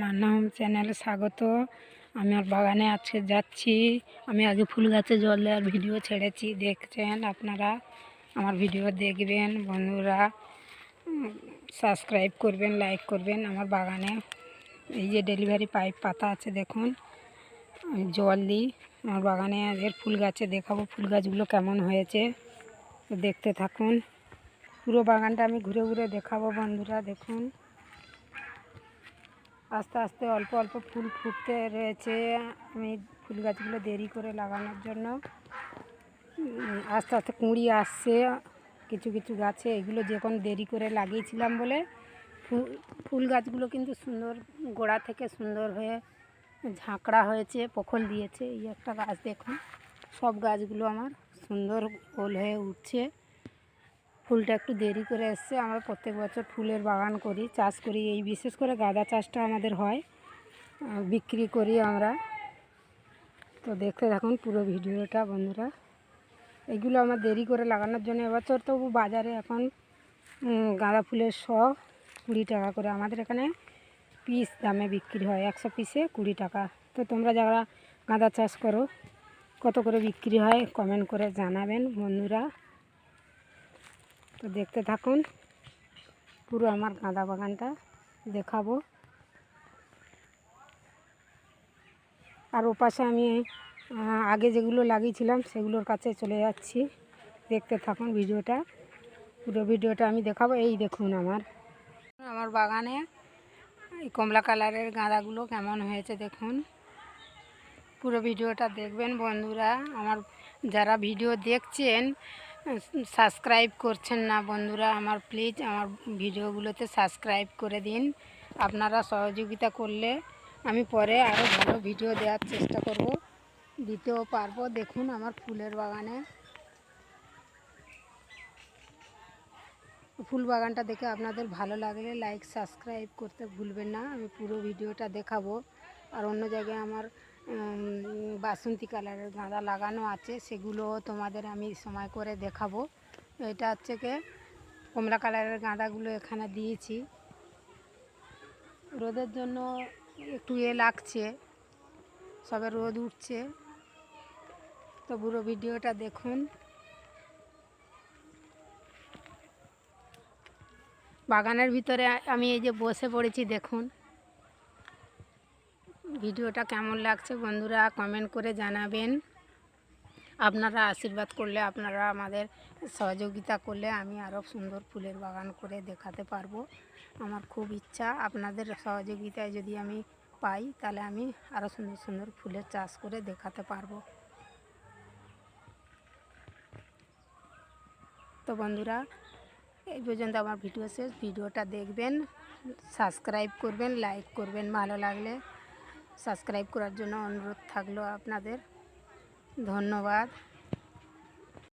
মান্না নাম চ্যানেলে স্বাগত। আমি আর বাগানে আজকে যাচ্ছি। আমি আগে ফুল গাছে জল দেওয়ার ভিডিও ছেড়েছি। দেখছেন আপনারা? আমার ভিডিও দেখবেন বন্ধুরা। সাবস্ক্রাইব করবেন, লাইক করবেন আমার বাগানে। এই যে ডেলিভারি পাইপ পাতা আছে, দেখুন। জল দিই। আমার বাগানে এর ফুল গাছে দেখাবো ফুল গাছগুলো কেমন হয়েছে। দেখতে থাকুন। পুরো বাগানটা আমি ঘুরে ঘুরে দেখাবো বন্ধুরা, দেখুন। আস্তে আস্তে অল্প অল্প ফুল ফুটতে রয়েছে আমি ফুল গাছগুলো দেরি করে লাগানোর জন্য। আস্তে আস্তে কুঁড়ি আসছে, কিছু কিছু গাছে এগুলো যখন দেরি করে লাগিয়েছিলাম বলে ফুল গাছগুলো কিন্তু সুন্দর গোড়া থেকে সুন্দর হয়ে ঝাঁকড়া হয়েছে, পখল দিয়েছে। এই একটা গাছ দেখুন, সব গাছগুলো আমার সুন্দর গোল হয়ে উঠছে। ফুলটা একটু দেরি করে এসছে। আমরা প্রত্যেক বছর ফুলের বাগান করি, চাষ করি। এই বিশেষ করে গাঁদা চাষটা আমাদের হয় বিক্রি করি আমরা। তো দেখতে থাকুন পুরো ভিডিওটা, বন্ধুরা। এগুলো আমার দেরি করে লাগানোর জন্য এবছর তবু বাজারে এখন গাঁদা ফুলের শ কুড়ি টাকা করে। আমাদের এখানে পিস দামে বিক্রি হয়। একশো পিসে কুড়ি টাকা। তো তোমরা যারা গাঁদা চাষ করো, কত করে বিক্রি হয় কমেন্ট করে জানাবেন, বন্ধুরা। তো দেখতে থাকুন। পুরো আমার গাঁদা বাগানটা দেখাবো। আর ওপাশে আমি আগে যেগুলো লাগিয়েছিলাম সেগুলোর কাছে চলে যাচ্ছি। দেখতে থাকুন ভিডিওটা। পুরো ভিডিওটা আমি দেখাবো। এই দেখুন আমার। আমার বাগানে এই কমলা কালারের গাঁদাগুলো কেমন হয়েছে দেখুন। পুরো ভিডিওটা দেখবেন বন্ধুরা। আমার যারা ভিডিও দেখছেন সাবস্ক্রাইব করছেন না বন্ধুরা, আমার প্লিজ আমার ভিডিওগুলোতে সাবস্ক্রাইব করে দিন। আপনারা সহযোগিতা করলে আমি পরে আরও ভালো ভিডিও দেওয়ার চেষ্টা করব। দিতেও পারব দেখুন আমার ফুলের বাগানে। ফুল বাগানটা দেখে আপনাদের ভালো লাগলে লাইক সাবস্ক্রাইব করতে ভুলবেন না। আমি পুরো ভিডিওটা দেখাবো। আর অন্য জায়গায় আমার বাসন্তী কালারের গাঁদা লাগানো আছে, সেগুলো তোমাদের আমি সময় করে দেখাবো। এটা হচ্ছে কি, কমলা কালারের গাঁদাগুলো এখানে দিয়েছি। রোদের জন্য একটু এ লাগছে, সবে রোদ উঠছে। তো পুরো ভিডিওটা দেখুন। বাগানের ভিতরে আমি এই যে বসে পড়েছি, দেখুন। ভিডিওটা কেমন লাগছে বন্ধুরা কমেন্ট করে জানাবেন। আপনারা আশীর্বাদ করলে, আপনারা আমাদের সহযোগিতা করলে আমি আরও সুন্দর ফুলের বাগান করে দেখাতে পারব। আমার খুব ইচ্ছা আপনাদের সহযোগিতায় যদি আমি পাই, তাহলে আমি আরও সুন্দর সুন্দর ফুলের চাষ করে দেখাতে পারব। তো বন্ধুরা, এই পর্যন্ত আমার ভিডিও শেষ। ভিডিওটা দেখবেন সাবস্ক্রাইব করবেন লাইক করবেন, ভালো লাগলে সাবস্ক্রাইব করার জন্য অনুরোধ থাকল আপনাদের। ধন্যবাদ।